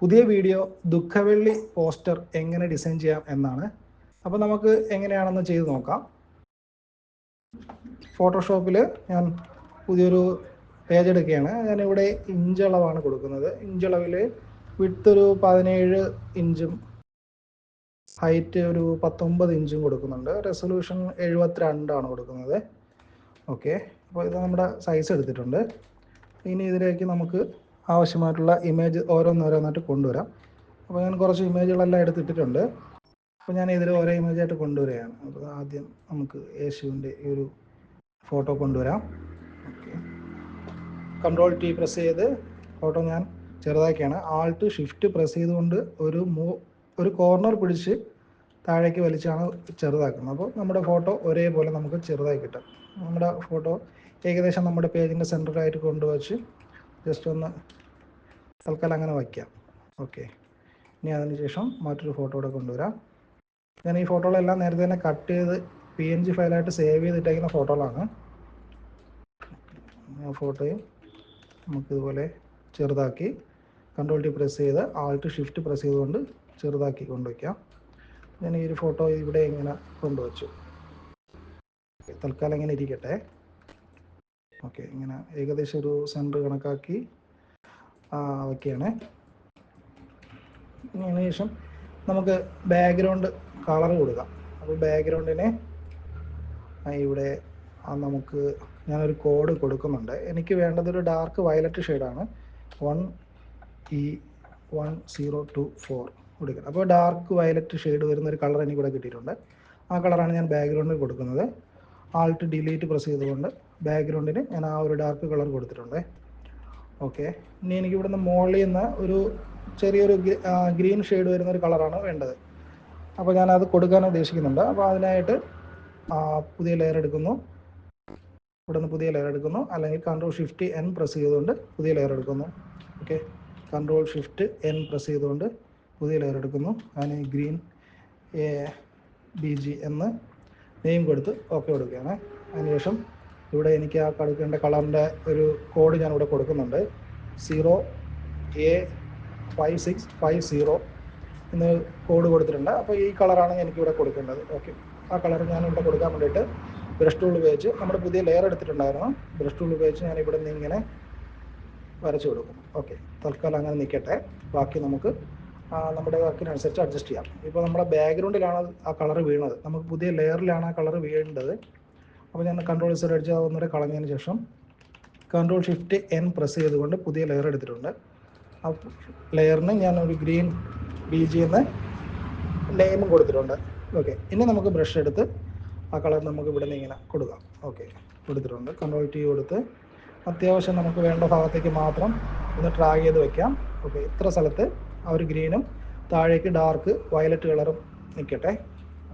പുതിയ വീഡിയോ ദുഃഖവെള്ളി പോസ്റ്റർ എങ്ങനെ ഡിസൈൻ ചെയ്യാം എന്നാണ്. അപ്പോൾ നമുക്ക് എങ്ങനെയാണെന്ന് ചെയ്ത് നോക്കാം. ഫോട്ടോഷോപ്പിൽ ഞാൻ പുതിയൊരു പേജ് എടുക്കുകയാണ്. ഞാൻ ഞാനിവിടെ ഇഞ്ചളവാണ് കൊടുക്കുന്നത്. ഇഞ്ചളവിൽ വിട്ത് ഒരു പതിനേഴ് ഇഞ്ചും ഹൈറ്റ് ഒരു പത്തൊമ്പത് ഇഞ്ചും കൊടുക്കുന്നുണ്ട്. റെസൊല്യൂഷൻ എഴുപത്തിരണ്ടാണ് കൊടുക്കുന്നത്. ഓക്കെ അപ്പോൾ ഇത് നമ്മുടെ സൈസ് എടുത്തിട്ടുണ്ട്. ഇനി ഇതിലേക്ക് നമുക്ക് ആവശ്യമായിട്ടുള്ള ഇമേജ് ഓരോന്നോരോന്നായിട്ട് കൊണ്ടുവരാം. അപ്പോൾ ഞാൻ കുറച്ച് ഇമേജുകളെല്ലാം എടുത്തിട്ടിട്ടുണ്ട്. അപ്പോൾ ഞാൻ ഇതിൽ ഓരോ ഇമേജായിട്ട് കൊണ്ടുവരികയാണ്. അപ്പോൾ ആദ്യം നമുക്ക് യേശുവിന്റെ ഈ ഒരു ഫോട്ടോ കൊണ്ടുവരാം. ഓക്കെ കൺട്രോൾ ടി പ്രസ് ചെയ്ത് ഫോട്ടോ ഞാൻ ചെറുതാക്കിയാണ്. ആൾട്ട് ഷിഫ്റ്റ് പ്രസ് ചെയ്തുകൊണ്ട് ഒരു മൂ ഒരു കോർണർ പിടിച്ച് താഴേക്ക് വലിച്ചാണ് ചെറുതാക്കുന്നത്. അപ്പോൾ നമ്മുടെ ഫോട്ടോ ഒരേപോലെ നമുക്ക് ചെറുതായി കിട്ടും. നമ്മുടെ ഫോട്ടോ ഏകദേശം നമ്മുടെ പേജിന്റെ സെന്ററായിട്ട് കൊണ്ടുവച്ച് ജസ്റ്റ് ഒന്ന് തൽക്കാലം അങ്ങനെ വയ്ക്കാം. ഓക്കെ ഇനി അതിന് ശേഷം മറ്റൊരു ഫോട്ടോ കൂടെ കൊണ്ടുവരാം. ഞാൻ ഈ ഫോട്ടോകളെല്ലാം നേരത്തെ തന്നെ കട്ട് ചെയ്ത് പി എൻ ജി ഫയലായിട്ട് സേവ് ചെയ്തിട്ടേക്കുന്ന ഫോട്ടോകളാണ് ഫോട്ടോയും നമുക്കിതുപോലെ ചെറുതാക്കി കൺട്രോൾ ടി പ്രസ് ചെയ്ത് ആൾട്ട് ഷിഫ്റ്റ് പ്രസ് ചെയ്തുകൊണ്ട് ചെറുതാക്കി കൊണ്ടുവയ്ക്കാം. ഞാൻ ഈ ഒരു ഫോട്ടോ ഇവിടെ ഇങ്ങനെ കൊണ്ടുവച്ചു. തൽക്കാലം ഇങ്ങനെ ഇരിക്കട്ടെ. ഓക്കെ ഇങ്ങനെ ഏകദേശം ഒരു സെന്റർ കണക്കാക്കി വയ്ക്കുകയാണ് അതിന് ശേഷം നമുക്ക് ബാക്ക്ഗ്രൗണ്ട് കളർ കൊടുക്കാം. അപ്പോൾ ബാക്ക്ഗ്രൗണ്ടിനെ ഇവിടെ നമുക്ക് ഞാനൊരു കോഡ് കൊടുക്കുന്നുണ്ട്. എനിക്ക് വേണ്ടത് ഒരു ഡാർക്ക് വയലറ്റ് ഷെയ്ഡാണ് one E one zero two four കൊടുക്കണം അപ്പോൾ ഡാർക്ക് വയലറ്റ് ഷെയ്ഡ് വരുന്ന ഒരു കളർ എനിക്കിവിടെ കിട്ടിയിട്ടുണ്ട്. ആ കളറാണ് ഞാൻ ബാക്ക്ഗ്രൗണ്ടിൽ കൊടുക്കുന്നത്. ആൾട്ട് ഡിലീറ്റ് പ്രസ് ചെയ്തുകൊണ്ട് ബാക്ക്ഗ്രൗണ്ടിന് ഞാൻ ആ ഒരു ഡാർക്ക് കളർ കൊടുത്തിട്ടുണ്ട്. ഓക്കെ. ഇനി എനിക്ക് ഇവിടുന്ന് മുകളിൽ നിന്ന് ഒരു ചെറിയൊരു ഗ്രീൻ ഷെയ്ഡ് വരുന്ന ഒരു കളറാണ് വേണ്ടത്. അപ്പോൾ ഞാൻ അത് കൊടുക്കാൻ ഉദ്ദേശിക്കുന്നുണ്ട്. അപ്പോൾ അതിനായിട്ട് പുതിയ ലെയർ എടുക്കുന്നു. ഇവിടെ നിന്ന് പുതിയ ലെയർ എടുക്കുന്നു. അല്ലെങ്കിൽ കൺട്രോൾ ഷിഫ്റ്റ് എൻ പ്രസ് ചെയ്തുകൊണ്ട് പുതിയ ലെയർ എടുക്കുന്നു. Okay. Control shift N press ചെയ്തുകൊണ്ട് പുതിയ ലെയർ എടുക്കുന്നു. അതിന് ഗ്രീൻ എ ബി ജി എന്ന് നെയിം കൊടുത്ത് ഓക്കെ കൊടുക്കുകയാണ്. അതിനുശേഷം ഇവിടെ എനിക്ക് ആ കൊടുക്കേണ്ട കളറിന്റെ ഒരു കോഡ് ഞാൻ ഇവിടെ കൊടുക്കുന്നുണ്ട്. Zero A five six five zero എന്ന് കോഡ് കൊടുത്തിട്ടുണ്ട്. അപ്പോൾ ഈ കളറാണ് എനിക്കിവിടെ കൊടുക്കേണ്ടത്. ഓക്കെ. ആ കളർ ഞാൻ ഇവിടെ കൊടുക്കാൻ വേണ്ടിയിട്ട് ബ്രഷ് ടൂൾ ഉപയോഗിച്ച് നമ്മുടെ പുതിയ ലെയർ എടുത്തിട്ടുണ്ടായിരുന്നു. ബ്രഷ് ടൂൾ ഉപയോഗിച്ച് ഞാൻ ഇവിടെ നിന്ന് ഇങ്ങനെ വരച്ചു കൊടുക്കും ഓക്കെ. തൽക്കാലം അങ്ങനെ നിൽക്കട്ടെ. ബാക്കി നമുക്ക് നമ്മുടെ വർക്കിനനുസരിച്ച് അഡ്ജസ്റ്റ് ചെയ്യാം. ഇപ്പോൾ നമ്മുടെ ബാക്ക്ഗ്രൗണ്ടിലാണ് ആ കളർ വീണത്. നമുക്ക് പുതിയ ലെയറിലാണ് ആ കളർ വീഴേണ്ടത് അപ്പോൾ ഞാൻ കൺട്രോൾ സെറ്റ് അടിച്ച് ഒന്നുകൂടെ കളഞ്ഞതിന് ശേഷം കൺട്രോൾ ഷിഫ്റ്റ് എൻ പ്രസ് ചെയ്തുകൊണ്ട് പുതിയ ലെയർ എടുത്തിട്ടുണ്ട്. ആ ലെയറിന് ഞാൻ ഒരു ഗ്രീൻ ബി ജി എന്ന് നെയിമും കൊടുത്തിട്ടുണ്ട്. ഓക്കെ ഇനി നമുക്ക് ബ്രഷ് എടുത്ത് ആ കളർ നമുക്ക് ഇവിടെ നിന്ന് ഇങ്ങനെ കൊടുക്കാം. ഓക്കെ കൊടുത്തിട്ടുണ്ട്. കൺട്രോൾ ടി കൊടുത്ത് അത്യാവശ്യം നമുക്ക് വേണ്ട ഭാഗത്തേക്ക് മാത്രം ഒന്ന് ട്രാഗ് ചെയ്ത് വെക്കാം. ഓക്കെ ഇത്ര സ്ഥലത്ത് ആ ഒരു ഗ്രീനും താഴേക്ക് ഡാർക്ക് വയലറ്റ് കളറും നിൽക്കട്ടെ.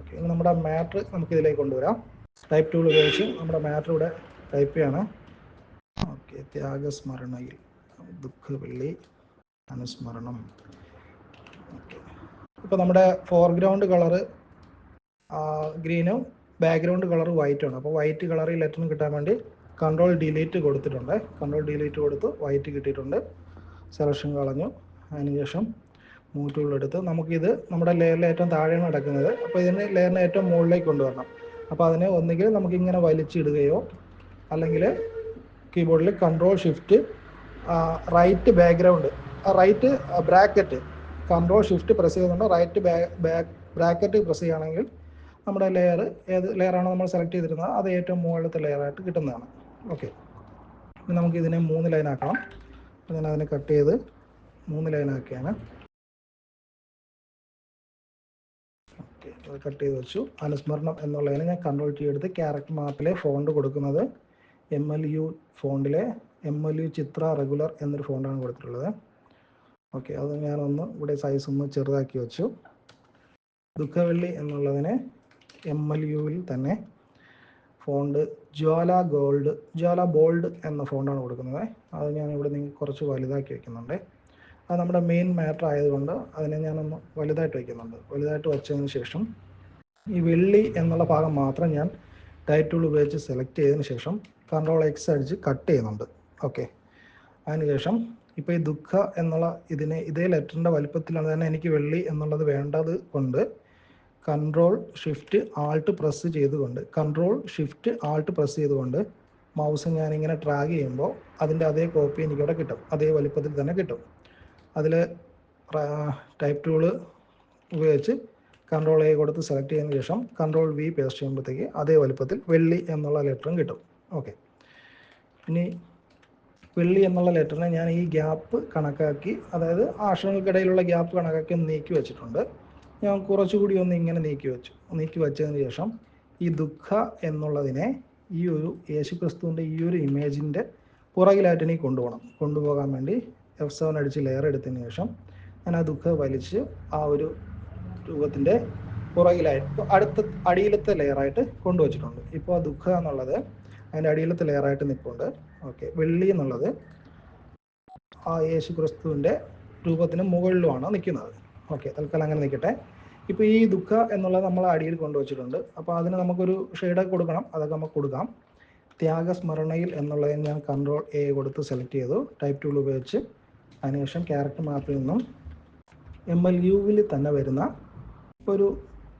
ഓക്കെ ഇനി നമ്മുടെ മാറ്റ് നമുക്കിതിലേക്ക് കൊണ്ടുവരാം. ടൈപ്പ് ടൂൾ ഉപയോഗിച്ച് നമ്മുടെ മാറ്റർ ഇവിടെ ടൈപ്പ് ചെയ്യണം. ഓക്കെ ത്യാഗസ്മരണയിൽ. ദുഃഖവെള്ളി അനുസ്മരണം. ഓക്കെ. ഇപ്പോൾ നമ്മുടെ ഫോർഗ്രൗണ്ട് കളറ് ഗ്രീനും ബാക്ക്ഗ്രൗണ്ട് കളർ വൈറ്റ് ആണ്. അപ്പോൾ വൈറ്റ് കളർ ഈ ലെറ്ററിന് കിട്ടാൻ വേണ്ടി കൺട്രോൾ ഡിലീറ്റ് കൊടുത്തിട്ടുണ്ട്. കൺട്രോൾ ഡിലീറ്റ് കൊടുത്ത് വൈറ്റ് കിട്ടിയിട്ടുണ്ട്. സെലക്ഷൻ കളഞ്ഞു. അതിനുശേഷം മൂട്ടുകളെടുത്ത് നമുക്കിത് നമ്മുടെ ലെയറിൽ ഏറ്റവും താഴെയാണ് കിടക്കുന്നത് അപ്പോൾ ഇതിന് ലെയറിനെ ഏറ്റവും മുകളിലേക്ക് കൊണ്ടുവരണം. അപ്പോൾ അതിനെ ഒന്നുകിൽ നമുക്ക് ഇങ്ങനെ വലിച്ചിടുകയോ അല്ലെങ്കിൽ കീബോർഡിൽ control shift right background right bracket control shift press ചെയ്തുകൊണ്ട് റൈറ്റ് ബ്രാക്കറ്റ് പ്രസ് ചെയ്യുകയാണെങ്കിൽ നമ്മുടെ ലെയർ ഏത് ലെയറാണോ നമ്മൾ സെലക്ട് ചെയ്തിരുന്നത് അത് ഏറ്റവും മുകളിലത്തെ ലെയറായിട്ട് കിട്ടുന്നതാണ്. ഓക്കെ നമുക്ക് ഇതിനെ മൂന്ന് ലൈനാക്കണം ഞാൻ അതിനെ കട്ട് ചെയ്ത് മൂന്ന് ലൈനാക്കിയാണ് ഓക്കെ അത് കട്ട് ചെയ്ത് വെച്ചു. അനുസ്മരണം എന്നുള്ളതിന് ഞാൻ കൺട്രോൾ ടി എടുത്ത് ക്യാരക്ടർ മാപ്പിലെ ഫോണ്ട് കൊടുക്കുന്നത് M L U ഫോണ്ടിലെ M L U Chitra regular എന്നൊരു ഫോണ്ടാണ് കൊടുത്തിട്ടുള്ളത്. ഓക്കെ അത് ഞാനൊന്ന് ഇവിടെ സൈസ് ഒന്ന് ചെറുതാക്കി വെച്ചു. ദുഃഖവെള്ളി എന്നുള്ളതിനെ എം എൽ യുവിൽ തന്നെ font Jwala gold Jwala bold എന്ന ഫോണ്ടാണ് കൊടുക്കുന്നത്. അത് ഞാൻ ഇവിടെ നിങ്ങൾ കുറച്ച് വലുതാക്കി വെക്കുന്നുണ്ട്. അത് നമ്മുടെ മെയിൻ മാറ്റർ ആയതുകൊണ്ട് അതിനെ ഞാനൊന്ന് വലുതായിട്ട് വയ്ക്കുന്നുണ്ട്. വലുതായിട്ട് വെച്ചതിന് ശേഷം ഈ വെള്ളി എന്നുള്ള ഭാഗം മാത്രം ഞാൻ ടൈറ്റ് ടൂൾ ഉപയോഗിച്ച് സെലക്ട് ചെയ്തതിന് ശേഷം കൺട്രോൾ എക്സ് അടിച്ച് കട്ട് ചെയ്യുന്നുണ്ട്. ഓക്കെ അതിനുശേഷം ഇപ്പോൾ ഈ ദുഃഖ എന്നുള്ള ഇതിനെ ഇതേ ലെറ്ററിന്റെ വലിപ്പത്തിലാണ് തന്നെ എനിക്ക് വെള്ളി എന്നുള്ളത് വേണ്ടത് കൊണ്ട് കൺട്രോൾ ഷിഫ്റ്റ് ആൾട്ട് പ്രസ് ചെയ്തുകൊണ്ട് കൺട്രോൾ ഷിഫ്റ്റ് ആൾട്ട് പ്രസ് ചെയ്തുകൊണ്ട് മൗസ് ഞാനിങ്ങനെ ട്രാഗ് ചെയ്യുമ്പോൾ അതിന്റെ അതേ കോപ്പി എനിക്കിവിടെ കിട്ടും. അതേ വലിപ്പത്തിൽ തന്നെ കിട്ടും. അതിൽ ടൈപ്പ് ടൂൾ ഉപയോഗിച്ച് കൺട്രോൾ എ കൊടുത്ത് സെലക്ട് ചെയ്യുന്ന ശേഷം കൺട്രോൾ വി പേസ്റ്റ് ചെയ്യുമ്പോഴത്തേക്ക് അതേ വലുപ്പത്തിൽ വെള്ളി എന്നുള്ള ലെറ്ററും കിട്ടും. ഓക്കെ ഇനി വെള്ളി എന്നുള്ള ലെറ്ററിനെ ഞാൻ ഈ ഗ്യാപ്പ് കണക്കാക്കി അതായത് അക്ഷരങ്ങൾക്കിടയിലുള്ള ഗ്യാപ്പ് കണക്കാക്കി ഒന്ന് നീക്കി വെച്ചിട്ടുണ്ട്. ഞാൻ കുറച്ചുകൂടി ഒന്ന് ഇങ്ങനെ നീക്കി വെച്ചു. നീക്കി വെച്ചതിന് ശേഷം ഈ ദുഃഖ എന്നുള്ളതിനെ ഈ ഒരു യേശുക്രിസ്തുവിന്റെ ഈ ഒരു ഇമേജിന്റെ പുറകിലായിട്ട് എനിക്ക് കൊണ്ടുപോകണം. കൊണ്ടുപോകാൻ വേണ്ടി എഫ് സെവൻ അടിച്ച് ലെയർ എടുത്തതിന് ശേഷം ഞാൻ ആ ദുഃഖ വലിച്ച് ആ ഒരു രൂപത്തിന്റെ പുറകിലായിട്ട് അടുത്ത അടിയിലത്തെ ലെയറായിട്ട് കൊണ്ടുവച്ചിട്ടുണ്ട്. ഇപ്പോൾ ആ ദുഃഖ എന്നുള്ളത് അതിന്റെ അടിയിലത്തെ ലെയറായിട്ട് നിൽപ്പുണ്ട് ഓക്കെ വെള്ളി എന്നുള്ളത് ആ യേശു ക്രിസ്തുവിന്റെ രൂപത്തിന് മുകളിലുമാണ് നിൽക്കുന്നത്. ഓക്കെ തൽക്കാലം അങ്ങനെ നിൽക്കട്ടെ. ഇപ്പോൾ ഈ ദുഃഖ എന്നുള്ളത് നമ്മൾ അടിയിൽ കൊണ്ടുവച്ചിട്ടുണ്ട്. അപ്പോൾ അതിന് നമുക്കൊരു ഷെയ്ഡ് കൊടുക്കണം. അതൊക്കെ നമുക്ക് കൊടുക്കാം. ത്യാഗസ്മരണയിൽ എന്നുള്ളതിന് ഞാൻ കൺട്രോൾ എ കൊടുത്ത് സെലക്ട് ചെയ്തു. ടൈപ്പ് ടൂൾ ഉപയോഗിച്ച് അതിനുശേഷം ക്യാരക്ടർ മാപ്പിൽ നിന്നും എം എൽ യുവിൽ തന്നെ വരുന്ന ഒരു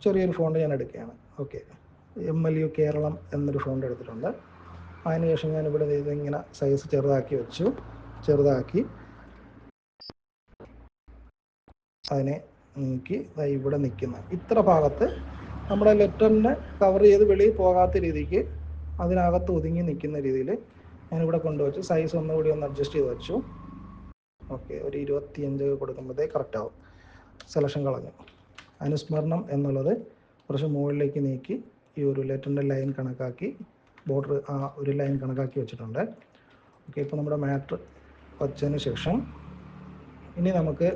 ചെറിയൊരു ഫോണ്ട് ഞാൻ എടുക്കുകയാണ്. Okay M L U Keralam എന്നൊരു ഫോണ്ട് എടുത്തിട്ടുണ്ട്. അതിനുശേഷം ഞാൻ ഇവിടെ ഇതിങ്ങനെ സൈസ് ചെറുതാക്കി വെച്ചു. ചെറുതാക്കി അതിനെ നീക്കി ഇവിടെ നിൽക്കുന്ന. ഇത്ര ഭാഗത്ത് നമ്മുടെ ലെറ്ററിനെ കവർ ചെയ്ത് വെളിയിൽ പോകാത്ത രീതിക്ക് അതിനകത്ത് ഒതുങ്ങി നിൽക്കുന്ന രീതിയിൽ ഞാനിവിടെ കൊണ്ടുവച്ചു. സൈസ് ഒന്നുകൂടി ഒന്ന് അഡ്ജസ്റ്റ് ചെയ്ത് വെച്ചു. ഓക്കെ ഒരു ഇരുപത്തിയഞ്ച് കൊടുക്കുമ്പോഴത്തേ കറക്റ്റ് ആവും. സെലക്ഷൻ കളഞ്ഞു. അനുസ്മരണം എന്നുള്ളത് കുറച്ച് മുകളിലേക്ക് നീക്കി ഈ ഒരു ലെറ്ററിന്റെ ലൈൻ കണക്കാക്കി ബോർഡർ ആ ഒരു ലൈൻ കണക്കാക്കി വെച്ചിട്ടുണ്ട്. ഓക്കെ ഇപ്പോൾ നമ്മുടെ മാറ്റർ വച്ചതിന് ശേഷം ഇനി നമുക്ക്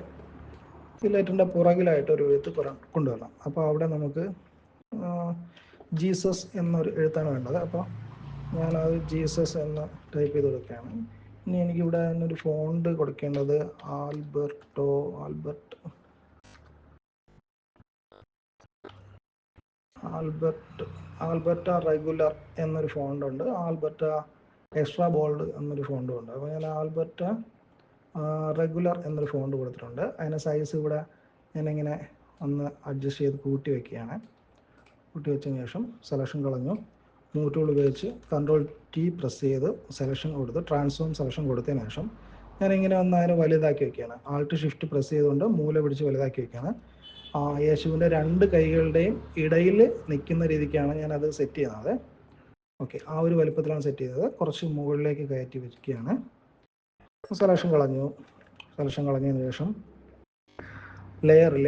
ഈ ലെറ്ററിന്റെ പുറകിലായിട്ട് ഒരു എഴുത്ത് കൊണ്ടുവരണം. അപ്പോൾ അവിടെ നമുക്ക് ജീസസ് എന്നൊരു എഴുത്താണ് വേണ്ടത്. അപ്പോൾ ഞാനത് ജീസസ് എന്ന് ടൈപ്പ് ചെയ്ത് കൊടുക്കുകയാണ്. ഇനി എനിക്കിവിടെ ഒരു ഫോണ്ട് കൊടുക്കേണ്ടത് Alberto Albert. Albert Alberta regular എന്നൊരു ഫോണ്ട് ഉണ്ട്. ആൽബർട്ട എക്സ്ട്രാ ബോൾഡ് എന്നൊരു ഫോണ്ടും ഉണ്ട്. അപ്പോൾ ഞാൻ ആൽബർട്ട റെഗുലർ എന്നൊരു ഫോണ്ട് കൊടുത്തിട്ടുണ്ട്. അതിന്റെ സൈസ് ഇവിടെ ഞാനിങ്ങനെ ഒന്ന് അഡ്ജസ്റ്റ് ചെയ്ത് കൂട്ടി വയ്ക്കുകയാണ് കൂട്ടി വെച്ചതിന് ശേഷം സെലക്ഷൻ കളഞ്ഞു. മൂവ് ടൂൾ ഉപയോഗിച്ച് കൺട്രോൾ ടി പ്രസ് ചെയ്ത് സെലക്ഷൻ കൊടുത്ത് ട്രാൻസ്ഫോം സെലക്ഷൻ കൊടുത്തതിന് ശേഷം ഞാനിങ്ങനെ ഒന്ന് അതിനെ വലുതാക്കി വെക്കുകയാണ്. ആൾട്ട് ഷിഫ്റ്റ് പ്രസ് ചെയ്തുകൊണ്ട് മൂല പിടിച്ച് വലുതാക്കി വെക്കുകയാണ്. ആ യേശുവിന്റെ രണ്ട് കൈകളുടെയും ഇടയിൽ നിൽക്കുന്ന രീതിക്കാണ് ഞാനത് സെറ്റ് ചെയ്യുന്നത്. ഓക്കെ ആ ഒരു വലുപ്പത്തിലാണ് സെറ്റ് ചെയ്തത്. കുറച്ച് മുകളിലേക്ക് കയറ്റി വെക്കുകയാണ്. സെലക്ഷൻ കളഞ്ഞു. സെലക്ഷൻ കളഞ്ഞതിന് ശേഷം ലെയറിൽ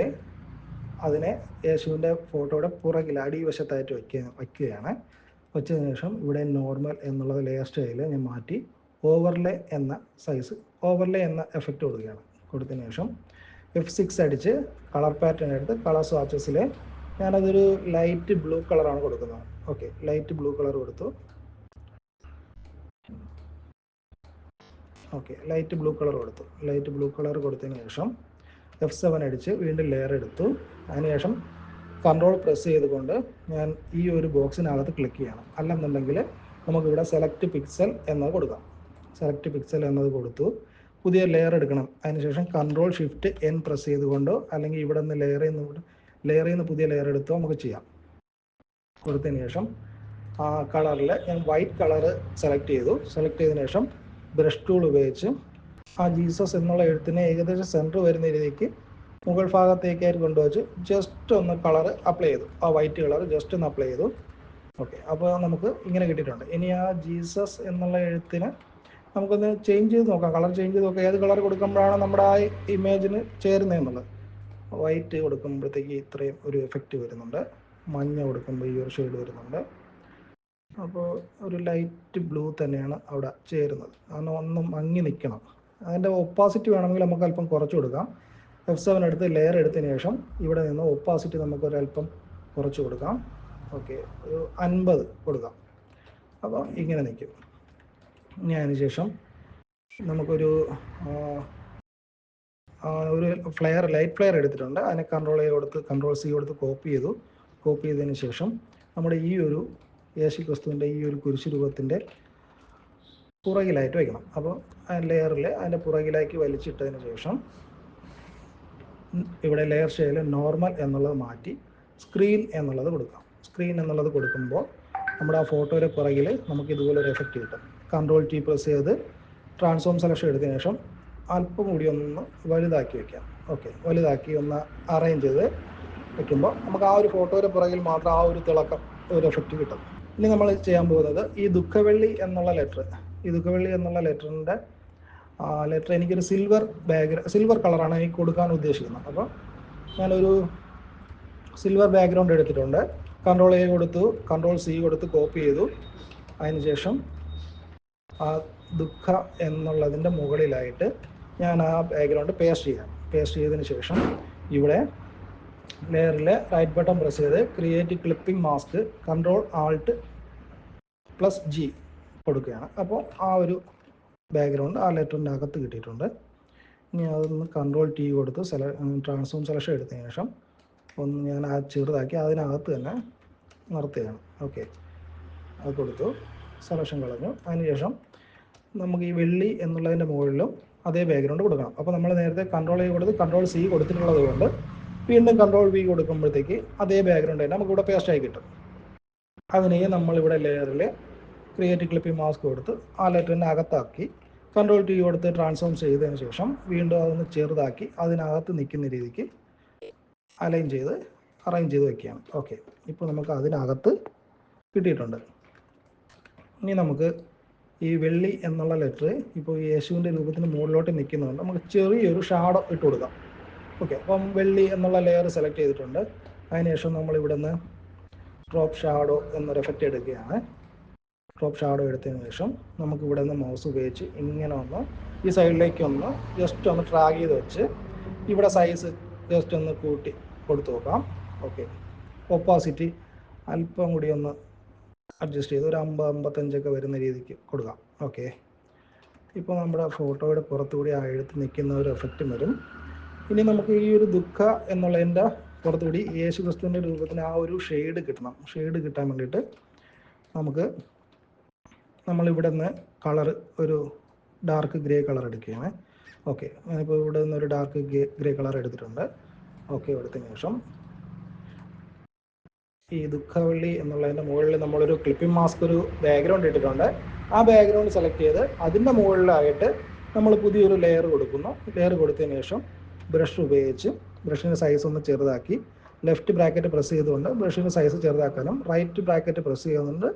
അതിനെ യേശുവിന്റെ ഫോട്ടോയുടെ പുറകിൽ അടിവശത്തായിട്ട് വയ്ക്കുക വയ്ക്കുകയാണ് വെച്ചതിന് ശേഷം ഇവിടെ നോർമൽ എന്നുള്ളത് ലെയർ സ്റ്റൈൽ ഞാൻ മാറ്റി ഓവർലേ എന്ന സൈസ് ഓവർലേ എന്ന എഫക്റ്റ് കൊടുക്കുകയാണ്. കൊടുത്തതിന് ശേഷം എഫ് സിക്സ് അടിച്ച് കളർ പാറ്റേൺ എടുത്ത് കളർ സ്വാച്ചസിൽ ഞാനതൊരു ലൈറ്റ് ബ്ലൂ കളറാണ് കൊടുക്കുന്നത്. ഓക്കെ ലൈറ്റ് ബ്ലൂ കളർ കൊടുത്തു. ഓക്കെ ലൈറ്റ് ബ്ലൂ കളർ കൊടുത്തു. ലൈറ്റ് ബ്ലൂ കളർ കൊടുത്തതിന് ശേഷം എഫ് സെവൻ അടിച്ച് വീണ്ടും ലെയർ എടുത്തു. അതിനുശേഷം കൺട്രോൾ പ്രസ് ചെയ്തുകൊണ്ട് ഞാൻ ഈ ഒരു ബോക്സിനകത്ത് ക്ലിക്ക് ചെയ്യണം. അല്ലെന്നുണ്ടെങ്കിൽ നമുക്കിവിടെ സെലക്ട് പിക്സൽ എന്നത് കൊടുക്കാം. സെലക്ട് പിക്സൽ എന്നത് കൊടുത്തു. പുതിയ ലെയർ എടുക്കണം. അതിനുശേഷം കൺട്രോൾ ഷിഫ്റ്റ് എൻ പ്രസ് ചെയ്തുകൊണ്ടോ അല്ലെങ്കിൽ ഇവിടെ നിന്ന് ലെയർ ചെയ്യുന്ന ലെയർ ചെയ്യുന്ന പുതിയ ലെയർ എടുത്തോ നമുക്ക് ചെയ്യാം. കൊടുത്തതിന് ശേഷം ആ കളറിൽ ഞാൻ വൈറ്റ് കളർ സെലക്ട് ചെയ്തു. സെലക്ട് ചെയ്തതിനു ശേഷം ബ്രഷ് ടൂൾ ഉപയോഗിച്ച് ആ ജീസസ് എന്നുള്ള എഴുത്തിനെ ഏകദേശം സെന്റർ വരുന്ന രീതിക്ക് മുകൾ ഭാഗത്തേക്കായിട്ട് കൊണ്ടുവച്ച് ജസ്റ്റ് ഒന്ന് കളർ അപ്ലൈ ചെയ്തു. ആ വൈറ്റ് കളർ ജസ്റ്റ് ഒന്ന് അപ്ലൈ ചെയ്തു. ഓക്കെ അപ്പോൾ നമുക്ക് ഇങ്ങനെ കിട്ടിയിട്ടുണ്ട്. ഇനി ആ ജീസസ് എന്നുള്ള എഴുത്തിന് നമുക്കൊന്ന് ചേഞ്ച് ചെയ്ത് നോക്കാം. കളർ ചേഞ്ച് ചെയ്ത് നോക്കാം. ഏത് കളർ കൊടുക്കുമ്പോഴാണ് നമ്മുടെ ആ ഇമേജിന് ചേരുന്നതെന്നുള്ളത് വൈറ്റ് കൊടുക്കുമ്പോഴത്തേക്ക് ഇത്രയും ഒരു എഫക്റ്റ് വരുന്നുണ്ട്. മഞ്ഞ കൊടുക്കുമ്പോൾ ഈ ഒരു ഷെയ്ഡ് വരുന്നുണ്ട്. അപ്പോൾ ഒരു ലൈറ്റ് ബ്ലൂ തന്നെയാണ് അവിടെ ചേരുന്നത്. കാരണം ഒന്നും മങ്ങി നിൽക്കണം. അതിന്റെ ഓപ്പോസിറ്റ് വേണമെങ്കിൽ നമുക്ക് അല്പം കുറച്ച് കൊടുക്കാം. എഫ് സെവൻ എടുത്ത് ലെയർ എടുത്തതിന് ശേഷം ഇവിടെ നിന്ന് ഒപ്പാസിറ്റി നമുക്ക് ഒരല്പം കുറച്ച് കൊടുക്കാം. ഓക്കെ ഒരു അൻപത് കൊടുക്കാം. അപ്പോൾ ഇങ്ങനെ നിൽക്കും. ഇനി അതിന് ശേഷം നമുക്കൊരു ഒരു ഫ്ലെയർ ലൈറ്റ് ഫ്ലെയർ എടുത്തിട്ടുണ്ട്. അതിനെ കൺട്രോൾ എ കൊടുത്ത് കൺട്രോൾ സി കൊടുത്ത് കോപ്പി ചെയ്തു. കോപ്പി ചെയ്തതിന് ശേഷം നമ്മുടെ ഈ ഒരു യേശു ക്രിസ്തുവിന്റെ ഈ ഒരു കുരിശു രൂപത്തിന്റെ പുറകിലായിട്ട് വയ്ക്കണം അപ്പോൾ ലെയറിൽ അതിന്റെ പുറകിലേക്ക് വലിച്ചിട്ടതിന് ശേഷം ഇവിടെ ലെയർ ഷെയിൽ നോർമൽ എന്നുള്ളത് മാറ്റി സ്ക്രീൻ എന്നുള്ളത് കൊടുക്കാം. സ്ക്രീൻ എന്നുള്ളത് കൊടുക്കുമ്പോൾ നമ്മുടെ ആ ഫോട്ടോയുടെ പുറകിൽ നമുക്ക് ഇതുപോലെ ഒരു എഫക്റ്റ് കിട്ടും. കൺട്രോൾ ടി പ്രസ് ചെയ്ത് ട്രാൻസ്ഫോം സെലക്ഷൻ എടുത്തതിന് ശേഷം അല്പം കൂടി ഒന്ന് വലുതാക്കി വെക്കാം. ഓക്കെ വലുതാക്കി ഒന്ന് അറേഞ്ച് ചെയ്ത് വെക്കുമ്പോൾ നമുക്ക് ആ ഒരു ഫോട്ടോയുടെ പുറകിൽ മാത്രം ആ ഒരു തിളക്കം ഒരു എഫക്റ്റ് കിട്ടും. ഇനി നമ്മൾ ചെയ്യാൻ പോകുന്നത് ഈ ദുഃഖവെള്ളി എന്നുള്ള ലെറ്റർ ഈ ദുഃഖവെള്ളി എന്നുള്ള ലെറ്ററിന്റെ ലെറ്റർ എനിക്കൊരു സിൽവർ ബാഗ് സിൽവർ കളറാണ് എനിക്ക് കൊടുക്കാൻ ഉദ്ദേശിക്കുന്നത്. അപ്പോൾ ഞാനൊരു സിൽവർ ബാക്ക്ഗ്രൗണ്ട് എടുത്തിട്ടുണ്ട്. കൺട്രോൾ എ കൊടുത്തു കൺട്രോൾ സി കൊടുത്ത് കോപ്പി ചെയ്തു. അതിനുശേഷം ആ ദുഃഖ എന്നുള്ളതിന്റെ മുകളിലായിട്ട് ഞാൻ ആ ബാക്ക്ഗ്രൗണ്ട് പേസ്റ്റ് ചെയ്യാം. പേസ്റ്റ് ചെയ്തതിന് ശേഷം ഇവിടെ ലെയറിൽ റൈറ്റ് ബട്ടൺ പ്രസ് ചെയ്ത് create clipping mask control alt plus G കൊടുക്കുകയാണ്. അപ്പോൾ ആ ഒരു ബാക്ക്ഗ്രൗണ്ട് ആ ലെറ്ററിന്റെ അകത്ത് കിട്ടിയിട്ടുണ്ട്. ഇനി അതൊന്ന് കൺട്രോൾ ടി കൊടുത്ത് സെല ട്രാൻസ്ഫോം സെലക്ഷൻ എടുത്തതിന് ശേഷം ഒന്ന് ഞാൻ ആ ചെറുതാക്കി അതിനകത്ത് തന്നെ നിർത്തുകയാണ് ഓക്കെ അത് കൊടുത്തു. സെലക്ഷൻ കളഞ്ഞു. അതിനുശേഷം നമുക്ക് ഈ വെള്ളി എന്നുള്ളതിന്റെ മുകളിലും അതേ ബാക്ക്ഗ്രൗണ്ട് കൊടുക്കണം. അപ്പോൾ നമ്മൾ നേരത്തെ കൺട്രോൾ എ കൊടുത്ത് കൺട്രോൾ സി കൊടുത്തിട്ടുള്ളത് കൊണ്ട് വീണ്ടും കൺട്രോൾ വി കൊടുക്കുമ്പോഴത്തേക്ക് അതേ ബാക്ക്ഗ്രൗണ്ട് തന്നെ നമുക്ക് ഇവിടെ പേസ്റ്റ് ആയി കിട്ടും. അതിനെ നമ്മളിവിടെ ലെയറിൽ ക്രിയേറ്റ് ക്ലിപ്പിംഗ് മാസ്ക് കൊടുത്ത് ആ ലെറ്ററിനെ അകത്താക്കി കൺട്രോൾ ടി കൊടുത്ത് ട്രാൻസ്ഫോം ചെയ്തതിന് ശേഷം വീണ്ടും അതൊന്ന് ചെറുതാക്കി അതിനകത്ത് നിൽക്കുന്ന രീതിക്ക് അലൈൻ ചെയ്ത് അറേഞ്ച് ചെയ്ത് വെക്കുകയാണ്. ഓക്കെ ഇപ്പോൾ നമുക്ക് അതിനകത്ത് കിട്ടിയിട്ടുണ്ട്. ഇനി നമുക്ക് ഈ വെള്ളി എന്നുള്ള ലെറ്റർ ഇപ്പോൾ ഈ യേശുവിന്റെ രൂപത്തിന് മുകളിലോട്ട് നിൽക്കുന്നതുകൊണ്ട് നമുക്ക് ചെറിയൊരു ഷാഡോ ഇട്ട് കൊടുക്കാം. ഓക്കെ അപ്പം വെള്ളി എന്നുള്ള ലെയർ സെലക്ട് ചെയ്തിട്ടുണ്ട്. അതിനുശേഷം നമ്മൾ ഇവിടെ നിന്ന് ഡ്രോപ്പ് ഷാഡോ എന്നൊരു എഫക്റ്റ് എടുക്കുകയാണ്. ഡ്രോപ്പ് ഷാഡോ എടുത്തതിന് ശേഷം നമുക്ക് ഇവിടെ നിന്ന് മൗസ് ഉപയോഗിച്ച് ഇങ്ങനെ ഒന്ന് ഈ സൈഡിലേക്ക് ഒന്ന് ജസ്റ്റ് ഒന്ന് ട്രാഗ് ചെയ്ത് വെച്ച് ഇവിടെ സൈസ് ജസ്റ്റ് ഒന്ന് കൂട്ടി കൊടുത്തു നോക്കാം. ഓക്കെ ഒപ്പാസിറ്റി അല്പം കൂടി ഒന്ന് അഡ്ജസ്റ്റ് ചെയ്ത് ഒരു അമ്പത് അമ്പത്തഞ്ചൊക്കെ വരുന്ന രീതിക്ക് കൊടുക്കാം. ഓക്കെ ഇപ്പോൾ നമ്മുടെ ഫോട്ടോയുടെ പുറത്തുകൂടി ആ എഴുത്ത് നിൽക്കുന്ന ഒരു എഫക്റ്റ് വരും. ഇനി നമുക്ക് ഈ ഒരു ദുഃഖ എന്നുള്ളതിന്റെ പുറത്തുകൂടി യേശു ക്രിസ്തുവിന്റെ രൂപത്തിന് ആ ഒരു ഷെയ്ഡ് കിട്ടണം. ഷെയ്ഡ് കിട്ടാൻ വേണ്ടിയിട്ട് നമുക്ക് നമ്മളിവിടെ നിന്ന് കളർ ഒരു ഡാർക്ക് ഗ്രേ കളർ എടുക്കുകയാണ്. ഓക്കെ. ഞാനിപ്പോൾ ഇവിടെ നിന്ന് ഒരു ഡാർക്ക് ഗ്രേ കളർ എടുത്തിട്ടുണ്ട്. ഓക്കെ എടുത്ത ശേഷം ഈ ദുഃഖവള്ളി എന്നുള്ളതിന്റെ മുകളിൽ നമ്മളൊരു ക്ലിപ്പിംഗ് മാസ്ക് ഒരു ബാക്ക്ഗ്രൗണ്ട് ഇട്ടിട്ടുണ്ട്. ആ ബാക്ക്ഗ്രൗണ്ട് സെലക്ട് ചെയ്ത് അതിന്റെ മുകളിലായിട്ട് നമ്മൾ പുതിയൊരു ലെയർ കൊടുക്കുന്നു. ലെയർ കൊടുത്തതിന് ശേഷം ബ്രഷ് ഉപയോഗിച്ച് ബ്രഷിന്റെ സൈസ് ഒന്ന് ചെറുതാക്കി. ലെഫ്റ്റ് ബ്രാക്കറ്റ് പ്രസ് ചെയ്തുകൊണ്ട് ബ്രഷിന്റെ സൈസ് ചെറുതാക്കാനും റൈറ്റ് ബ്രാക്കറ്റ് പ്രസ് ചെയ്തുകൊണ്ട്